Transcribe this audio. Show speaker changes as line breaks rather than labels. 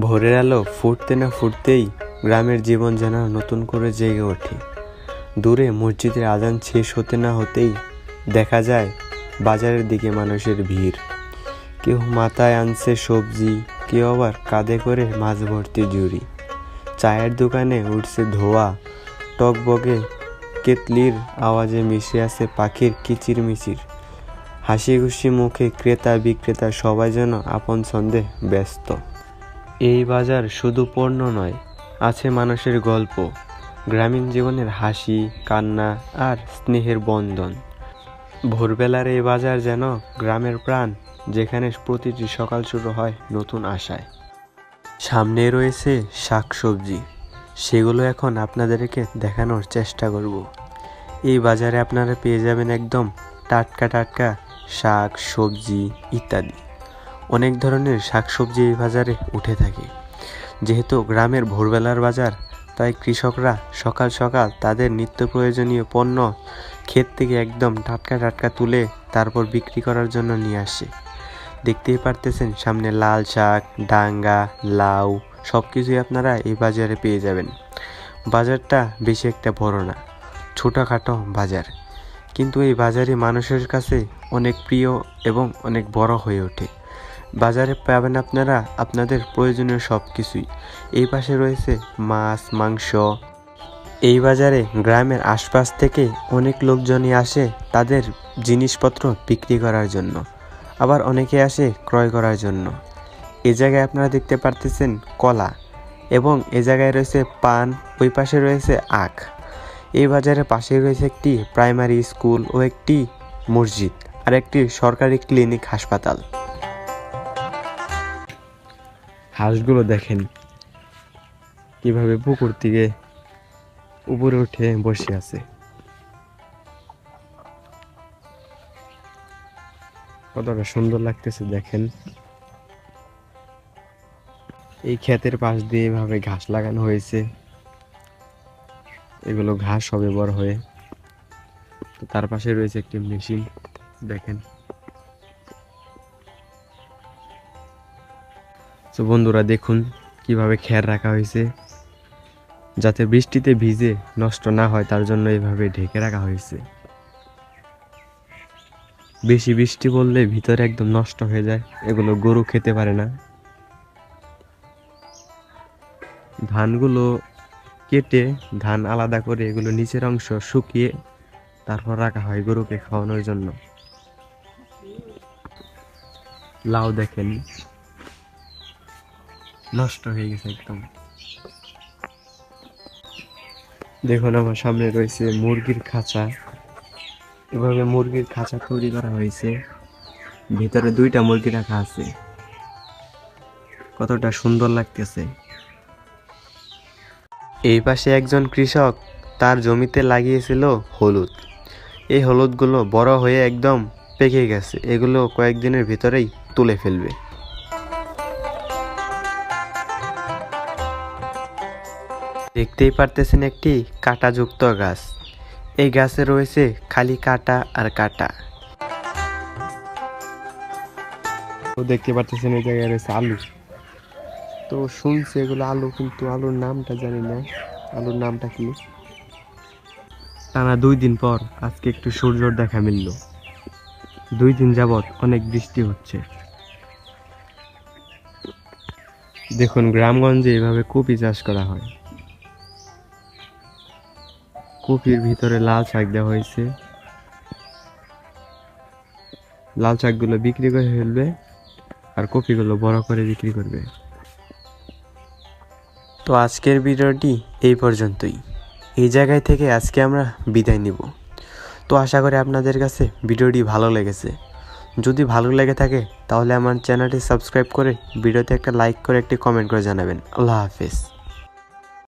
ভোরের আলো ফুটতে না ফুটতেই গ্রামের জীবন যেন নতুন করে জেগে ওঠে। দূরে মসজিদের আজান শেষ হতে না হতেই দেখা যায় বাজারের দিকে মানুষের ভিড়। কেউ মাথায় আনছে সবজি, কেউ আবার কাঁধে করে মাছ ভর্তি জুড়ি। চায়ের দোকানে উঠছে ধোয়া, টকবগে কেতলির আওয়াজে মিশে আছে পাখির কিচিরমিচির। হাসি খুশি মুখে ক্রেতা বিক্রেতা সবাই যেন আপন ছন্দে ব্যস্ত। এই বাজার শুধু পণ্য নয়, আছে মানুষের গল্প, গ্রামীণ জীবনের হাসি, কান্না আর স্নেহের বন্ধন। ভোরবেলার এই বাজার যেন গ্রামের প্রাণ, যেখানে প্রতিটি সকাল শুরু হয় নতুন আশায়। সামনে রয়েছে শাকসবজি, সেগুলো এখন আপনাদেরকে দেখানোর চেষ্টা করব। এই বাজারে আপনারা পেয়ে যাবেন একদম টাটকা টাটকা শাক, সবজি ইত্যাদি। অনেক ধরনের শাকসবজি এই বাজারে উঠে থাকে। যেহেতু গ্রামের ভোরবেলার বাজার, তাই কৃষকরা সকাল সকাল তাদের নিত্য প্রয়োজনীয় পণ্য ক্ষেত থেকে একদম টাটকা টাটকা তুলে তারপর বিক্রি করার জন্য নিয়ে আসে। দেখতেই পারতেছেন সামনে লাল শাক, ডাঙ্গা, লাউ সব কিছুই আপনারা এই বাজারে পেয়ে যাবেন। বাজারটা বেশি একটা বড় না, ছোটোখাটো বাজার। কিন্তু এই বাজারে মানুষের কাছে অনেক প্রিয় এবং অনেক বড় হয়ে ওঠে। বাজারে পাবেন আপনারা আপনাদের প্রয়োজনীয় সব কিছুই এই পাশে রয়েছে মাছ, মাংস। এই বাজারে গ্রামের আশপাশ থেকে অনেক লোকজনই আসে তাদের জিনিসপত্র বিক্রি করার জন্য। আবার অনেকে আসে ক্রয় করার জন্য। এ জায়গায় আপনারা দেখতে পারতেছেন কলা এবং এ জায়গায় রয়েছে পান, ওই পাশে রয়েছে আখ। এই বাজারের পাশে রয়েছে একটি প্রাইমারি স্কুল ও একটি মসজিদ আর একটি সরকারি ক্লিনিক হাসপাতাল। হাঁসগুলো দেখেন কীভাবে পুকুর থেকে উপরে উঠে বসে আছে। কতটা সুন্দর লাগতেছে দেখেন। এই ক্ষেতের পাশ দিয়ে এভাবে ঘাস লাগানো হয়েছে। এগুলো ঘাস হবে বড় হয়ে। তার পাশে রয়েছে একটি মেশিন, দেখেন। তো বন্ধুরা দেখুন কীভাবে খের রাখা হয়েছে। যাতে বৃষ্টিতে ভিজে নষ্ট না হয়, তার জন্য এভাবে ঢেকে রাখা হয়েছে। বেশি বৃষ্টি পড়লে ভিতরে একদম নষ্ট হয়ে যায়, এগুলো গরু খেতে পারে না। ধানগুলো কেটে ধান আলাদা করে এগুলো নিচের অংশ শুকিয়ে তারপর রাখা হয় গরুকে খাওয়ানোর জন্য। লাউ দেখেন। নষ্ট হয়ে গেছে একদম। দেখুন, আমার সামনে রয়েছে মুরগির খাঁচা। এভাবে মুরগির খাঁচা তৈরি করা হয়েছে। ভিতরে দুইটা মুরগি রাখা আছে। কতটা সুন্দর লাগতেছে। এই পাশে একজন কৃষক তার জমিতে লাগিয়েছিল হলুদ। এই হলুদগুলো বড় হয়ে একদম পেকে গেছে। এগুলো কয়েকদিনের ভিতরেই তুলে ফেলবে। দেখতেই পারতেছেন একটি কাঁটাযুক্ত গাছ। এই গাছে রয়েছে খালি কাটা আর কাটা। তো দেখতে পারতেছেন এই জায়গায় রয়েছে আলু। তো শুনছি এগুলো আলু কিন্তু আলুর নামটা জানি না। আলুর নামটা কি? টানা দুই দিন পর আজকে একটু সূর্যর দেখা মিলল। দুই দিন যাবৎ অনেক বৃষ্টি হচ্ছে। দেখুন গ্রামগঞ্জে এভাবে কপি চাষ করা হয়। কপির ভিতরে লাল শাক দেওয়া হয়েছে। লাল শাকগুলো বিক্রি করে ফেলবে আর কপিগুলো বড় করে বিক্রি করবে। তো আজকের ভিডিওটি এই পর্যন্তই। এই জায়গায় থেকে আজকে আমরা বিদায় নিব। তো আশা করি আপনাদের কাছে ভিডিওটি ভালো লেগেছে। যদি ভালো লেগে থাকে তাহলে আমার চ্যানেলটি সাবস্ক্রাইব করে ভিডিওতে একটা লাইক করে একটি কমেন্ট করে জানাবেন। আল্লাহ হাফিজ।